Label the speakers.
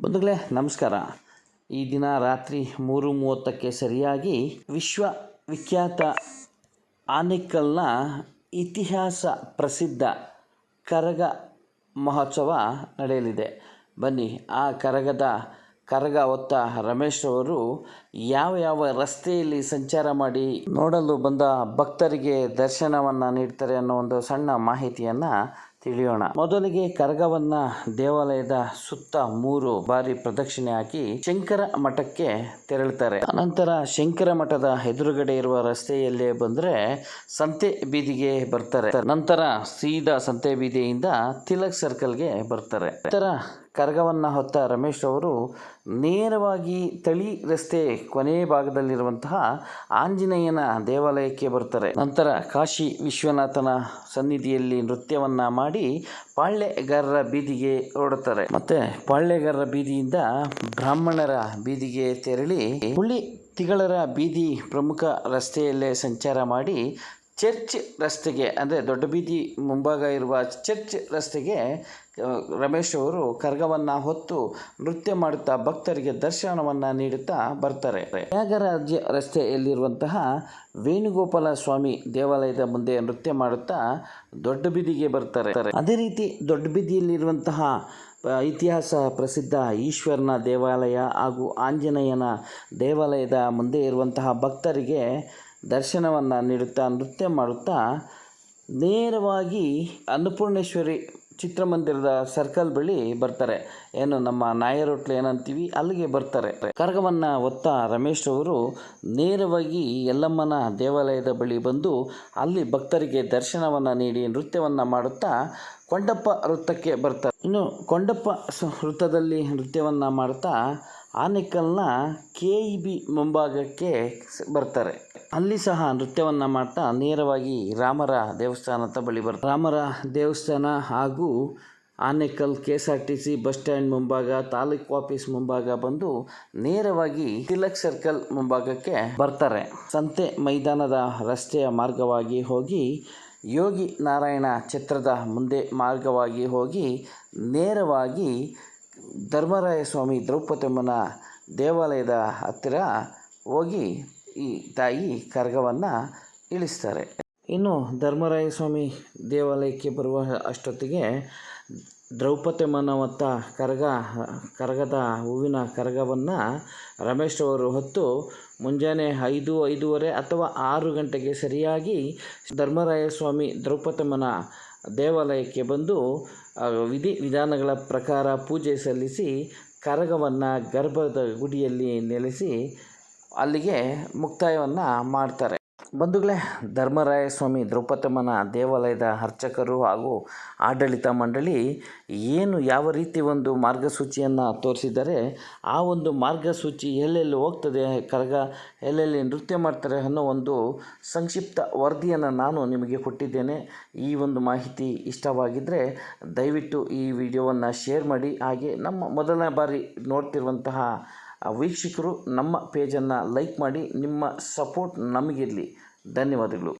Speaker 1: ಬಂಧುಗಳೇ, ನಮಸ್ಕಾರ. ಈ ದಿನ ರಾತ್ರಿ ಮೂರು ಮೂವತ್ತಕ್ಕೆ ಸರಿಯಾಗಿ ವಿಶ್ವ ವಿಖ್ಯಾತ ಆನೇಕಲ್ನ ಇತಿಹಾಸ ಪ್ರಸಿದ್ಧ ಕರಗ ಮಹೋತ್ಸವ ನಡೆಯಲಿದೆ. ಬನ್ನಿ, ಆ ಕರಗದ ಕರಗ ಹೊತ್ತ ರಮೇಶ್ ಅವರು ಯಾವ ಯಾವ ರಸ್ತೆಯಲ್ಲಿ ಸಂಚಾರ ಮಾಡಿ ನೋಡಲು ಬಂದ ಭಕ್ತರಿಗೆ ದರ್ಶನವನ್ನು ನೀಡ್ತಾರೆ ಅನ್ನೋ ಒಂದು ಸಣ್ಣ ಮಾಹಿತಿಯನ್ನು ತಿಳಿಯೋಣ. ಮೊದಲಿಗೆ ಕರಗವನ್ನ ದೇವಾಲಯದ ಸುತ್ತ ಮೂರು ಬಾರಿ ಪ್ರದಕ್ಷಿಣೆ ಹಾಕಿ ಶಂಕರ ಮಠಕ್ಕೆ ತೆರಳುತ್ತಾರೆ. ಅನಂತರ ಶಂಕರ ಮಠದ ಎದುರುಗಡೆ ಇರುವ ರಸ್ತೆಯಲ್ಲೇ ಬಂದ್ರೆ ಸಂತೆ ಬೀದಿಗೆ ಬರ್ತಾರೆ. ನಂತರ ಸೀದಾ ಸಂತೆ ಬೀದಿಯಿಂದ ತಿಲಕ್ ಸರ್ಕಲ್ಗೆ ಬರ್ತಾರೆ. ನಂತರ ಕರಗವನ್ನ ಹೊತ್ತ ರಮೇಶ್ ಅವರು ನೇರವಾಗಿ ತಳಿ ರಸ್ತೆ ಕೊನೆ ಭಾಗದಲ್ಲಿರುವಂತಹ ಆಂಜನೇಯನ ದೇವಾಲಯಕ್ಕೆ ಬರ್ತಾರೆ ನಂತರ ಕಾಶಿ ವಿಶ್ವನಾಥನ ಸನ್ನಿಧಿಯಲ್ಲಿ ನೃತ್ಯವನ್ನು ಮಾಡಿ ಪಾಳ್ಯಗಾರರ ಬೀದಿಗೆ ಓಡುತ್ತಾರೆ ಮತ್ತೆ ಪಾಳ್ಯಗಾರರ ಬೀದಿಯಿಂದ ಬ್ರಾಹ್ಮಣರ ಬೀದಿಗೆ ತೆರಳಿ ಹುಳಿ ತಿಗಳರ ಬೀದಿ ಪ್ರಮುಖ ರಸ್ತೆಯಲ್ಲೇ ಸಂಚಾರ ಮಾಡಿ ಚರ್ಚ್ ರಸ್ತೆಗೆ, ಅಂದರೆ ದೊಡ್ಡ ಬೀದಿ ಮುಂಭಾಗ ಇರುವ ಚರ್ಚ್ ರಸ್ತೆಗೆ ರಮೇಶ್ ಅವರು ಕರ್ಗವನ್ನು ಹೊತ್ತು ನೃತ್ಯ ಮಾಡುತ್ತಾ ಭಕ್ತರಿಗೆ ದರ್ಶನವನ್ನು ನೀಡುತ್ತಾ ಬರ್ತಾರೆ. ತ್ಯಾಗರಾಜ್ಯ ರಸ್ತೆಯಲ್ಲಿರುವಂತಹ ವೇಣುಗೋಪಾಲ ಸ್ವಾಮಿ ದೇವಾಲಯದ ಮುಂದೆ ನೃತ್ಯ ಮಾಡುತ್ತಾ ದೊಡ್ಡ ಬೀದಿಗೆ ಬರ್ತಾರೆ. ಅದೇ ರೀತಿ ದೊಡ್ಡ ಬೀದಿಯಲ್ಲಿರುವಂತಹ ಇತಿಹಾಸ ಪ್ರಸಿದ್ಧ ಈಶ್ವರನ ದೇವಾಲಯ ಹಾಗೂ ಆಂಜನೇಯನ ದೇವಾಲಯದ ಮುಂದೆ ಇರುವಂತಹ ಭಕ್ತರಿಗೆ ದರ್ಶನವನ್ನು ನೀಡುತ್ತಾ, ನೃತ್ಯ ಮಾಡುತ್ತಾ, ನೇರವಾಗಿ ಅನ್ನಪೂರ್ಣೇಶ್ವರಿ ಚಿತ್ರಮಂದಿರದ ಸರ್ಕಲ್ ಬಳಿ ಬರ್ತಾರೆ. ಏನು, ನಮ್ಮ ನಾಯರ್ ಹೋಟ್ಲು ಏನಂತೀವಿ? ಅಲ್ಲಿಗೆ ಬರ್ತಾರೆ. ಕರಗವನ್ನು ಒತ್ತ ರಮೇಶ್ ಅವರು ನೇರವಾಗಿ ಯಲ್ಲಮ್ಮನ ದೇವಾಲಯದ ಬಳಿ ಬಂದು ಅಲ್ಲಿ ಭಕ್ತರಿಗೆ ದರ್ಶನವನ್ನು ನೀಡಿ ನೃತ್ಯವನ್ನು ಮಾಡುತ್ತಾ ಕೊಂಡಪ್ಪ ವೃತ್ತಕ್ಕೆ ಬರ್ತಾರೆ. ಇನ್ನು ಕೊಂಡಪ್ಪ ವೃತ್ತದಲ್ಲಿ ನೃತ್ಯವನ್ನು ಮಾಡ್ತಾ ಆನೇಕಲ್ನ ಕೆ ಇ ಬಿ ಮುಂಭಾಗಕ್ಕೆ ಬರ್ತಾರೆ. ಅಲ್ಲಿ ಸಹ ನೃತ್ಯವನ್ನು ಮಾಡ್ತಾ ನೇರವಾಗಿ ರಾಮರ ದೇವಸ್ಥಾನದ ಬಳಿ ಬರ್ತಾರೆ. ರಾಮರ ದೇವಸ್ಥಾನ ಹಾಗೂ Anekal K S R T C bus stand ಮುಂಭಾಗ, ತಾಲೂಕು ಆಫೀಸ್ ಮುಂಭಾಗ ಬಂದು ನೇರವಾಗಿ ತಿಲಕ್ ಸರ್ಕಲ್ ಮುಂಭಾಗಕ್ಕೆ ಬರ್ತಾರೆ. ಸಂತೆ ಮೈದಾನದ ರಸ್ತೆಯ ಮಾರ್ಗವಾಗಿ ಹೋಗಿ ಯೋಗಿ ನಾರಾಯಣ ಛತ್ರದ ಮುಂದೆ ಮಾರ್ಗವಾಗಿ ಹೋಗಿ ನೇರವಾಗಿ ಧರ್ಮರಾಯ ಸ್ವಾಮಿ ದ್ರೌಪದಮ್ಮನ ದೇವಾಲಯದ ಹತ್ತಿರ ಹೋಗಿ ಈ ತಾಯಿ ಕರಗವನ್ನು ಇಳಿಸ್ತಾರೆ. ಇನ್ನು ಧರ್ಮರಾಯ ಸ್ವಾಮಿ ದೇವಾಲಯಕ್ಕೆ ಬರುವ ಅಷ್ಟೊತ್ತಿಗೆ ದ್ರೌಪದಮ್ಮನ ಹೊತ್ತ ಕರಗ, ಕರಗದ ಹೂವಿನ ಕರಗವನ್ನು ರಮೇಶ್ರವರು ಹೊತ್ತು ಮುಂಜಾನೆ ಐದು, ಐದೂವರೆ ಅಥವಾ ಆರು ಗಂಟೆಗೆ ಸರಿಯಾಗಿ ಧರ್ಮರಾಯ ಸ್ವಾಮಿ ದ್ರೌಪದಮ್ಮನ ದೇವಾಲಯಕ್ಕೆ ಬಂದು ವಿಧಿ ವಿಧಾನಗಳ ಪ್ರಕಾರ ಪೂಜೆ ಸಲ್ಲಿಸಿ ಕರಗವನ್ನು ಗರ್ಭದ ಗುಡಿಯಲ್ಲಿ ನೆಲೆಸಿ ಅಲ್ಲಿಗೆ ಮುಕ್ತಾಯವನ್ನು ಮಾಡ್ತಾರೆ. ಬಂಧುಗಳೇ ಧರ್ಮರಾಯ ಸ್ವಾಮಿ ದ್ರೌಪದಮ್ಮನ ದೇವಾಲಯದ ಅರ್ಚಕರು ಹಾಗೂ ಆಡಳಿತ ಮಂಡಳಿ ಏನು ಯಾವ ರೀತಿ ಒಂದು ಮಾರ್ಗಸೂಚಿಯನ್ನು ತೋರಿಸಿದ್ದಾರೆ, ಆ ಒಂದು ಮಾರ್ಗಸೂಚಿ ಎಲ್ಲೆಲ್ಲಿ ಹೋಗ್ತದೆ, ಕರಗ ಎಲ್ಲೆಲ್ಲಿ ನೃತ್ಯ ಮಾಡ್ತಾರೆ ಅನ್ನೋ ಒಂದು ಸಂಕ್ಷಿಪ್ತ ವರದಿಯನ್ನು ನಾನು ನಿಮಗೆ ಕೊಟ್ಟಿದ್ದೇನೆ. ಈ ಒಂದು ಮಾಹಿತಿ ಇಷ್ಟವಾಗಿದ್ದರೆ ದಯವಿಟ್ಟು ಈ ವಿಡಿಯೋವನ್ನು ಶೇರ್ ಮಾಡಿ. ಹಾಗೆ ನಮ್ಮ ಮೊದಲನೇ ಬಾರಿ ನೋಡ್ತಿರುವಂತಹ ವೀಕ್ಷಕರು ನಮ್ಮ ಪೇಜನ್ನು ಲೈಕ್ ಮಾಡಿ ನಿಮ್ಮ ಸಪೋರ್ಟ್ ನಮಗಿರಲಿ. ಧನ್ಯವಾದಗಳು.